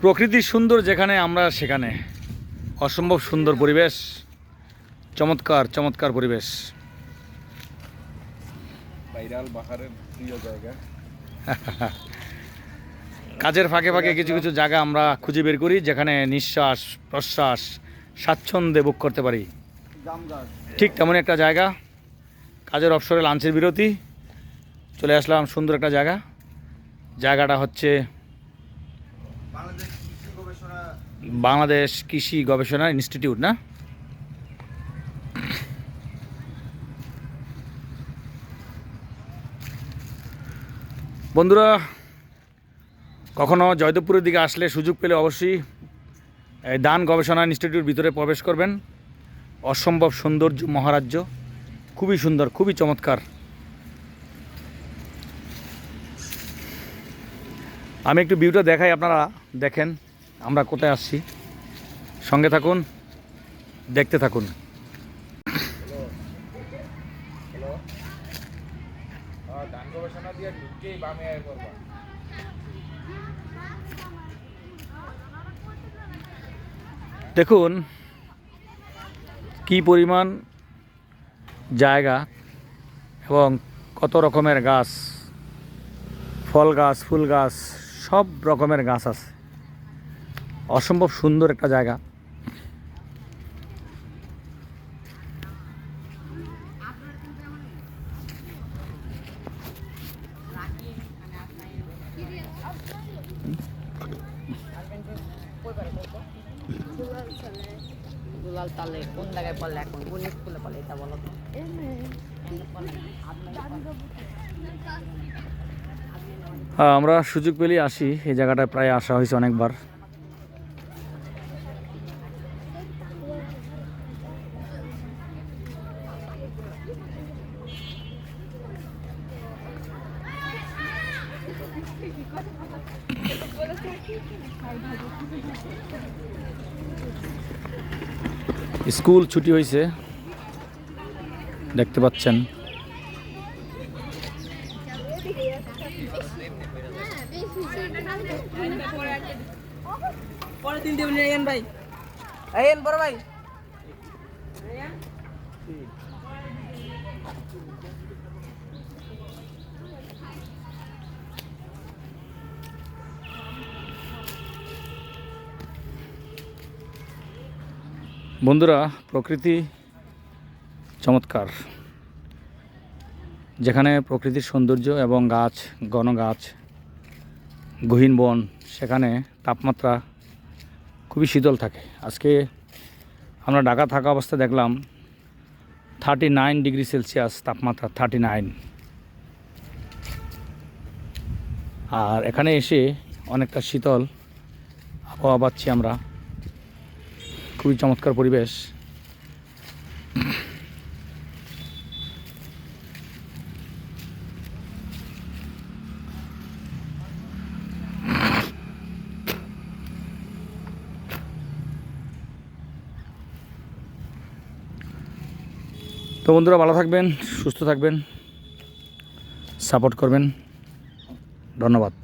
প্রকৃতি সুন্দর যেখানে আমরা সেখানে। অসম্ভব সুন্দর পরিবেশ চমৎকার চমৎকার পরিবেশ। কাজের ফাঁকে ফাঁকে কিছু কিছু জায়গা আমরা খুঁজে বের করি যেখানে নিঃশ্বাস প্রশ্বাস স্বাচ্ছন্দ্যে বুক করতে পারি। ঠিক তেমন একটা জায়গা। কাজের অবসরে লাঞ্চের বিরতি। চলে আসলাম সুন্দর একটা জায়গা। জায়গাটা হচ্ছে বাংলাদেশ কৃষি গবেষণা বাংলাদেশ কৃষি গবেষণা ইনস্টিটিউট, না? বন্ধুরা, কখনো জয়দেবপুরের দিকে আসলে সুযোগ পেলে অবশ্যই দান গবেষণা ইনস্টিটিউট ভিতরে প্রবেশ করবেন। অসম্ভব সৌন্দর্য মহারাজ্য, খুবই সুন্দর, খুবই চমৎকার। আমি একটু ভিউটা দেখাই আপনারা, দেখেন। আমরা কোথায় আসছি? সঙ্গে থাকুন, দেখতে থাকুন। দেখুন, কি পরিমাণ জায়গা এবং কত রকমের গাছ, ফল গাছ, ফুল গাছ, সব রকমের গাছ আছে। অসম্ভব সুন্দর একটা জায়গা। দুলাল তালে কোন জায়গায় পড়লে এখন? কোন স্কুলে পড়লে এটা বলো তো। হ্যাঁ আমরা সুযোগ পেলেই আসি। এই জায়গাটায় প্রায় আসা হয়েছে অনেকবার। স্কুল ছুটি হয়েছে। দেখতে পাচ্ছেন। পরে তিন দেবেন ভাই। বড় ভাই। বন্ধুরা, প্রকৃতি চমৎকার। যেখানে প্রকৃতির সৌন্দর্য এবং গাছ, ঘন গাছ, গহীন বন, সেখানে তাপমাত্রা খুবই শীতল থাকে। আজকে আমরা ঢাকা থাকা অবস্থায় দেখলাম থার্টি নাইন ডিগ্রি সেলসিয়াস তাপমাত্রা থার্টি নাইন আর এখানে এসে অনেকটা শীতল আবহাওয়া পাচ্ছি আমরা। খুবই চমৎকার পরিবেশ। তো বন্ধুরা ভালো থাকবেন সুস্থ থাকবেন সাপোর্ট করবেন। ধন্যবাদ।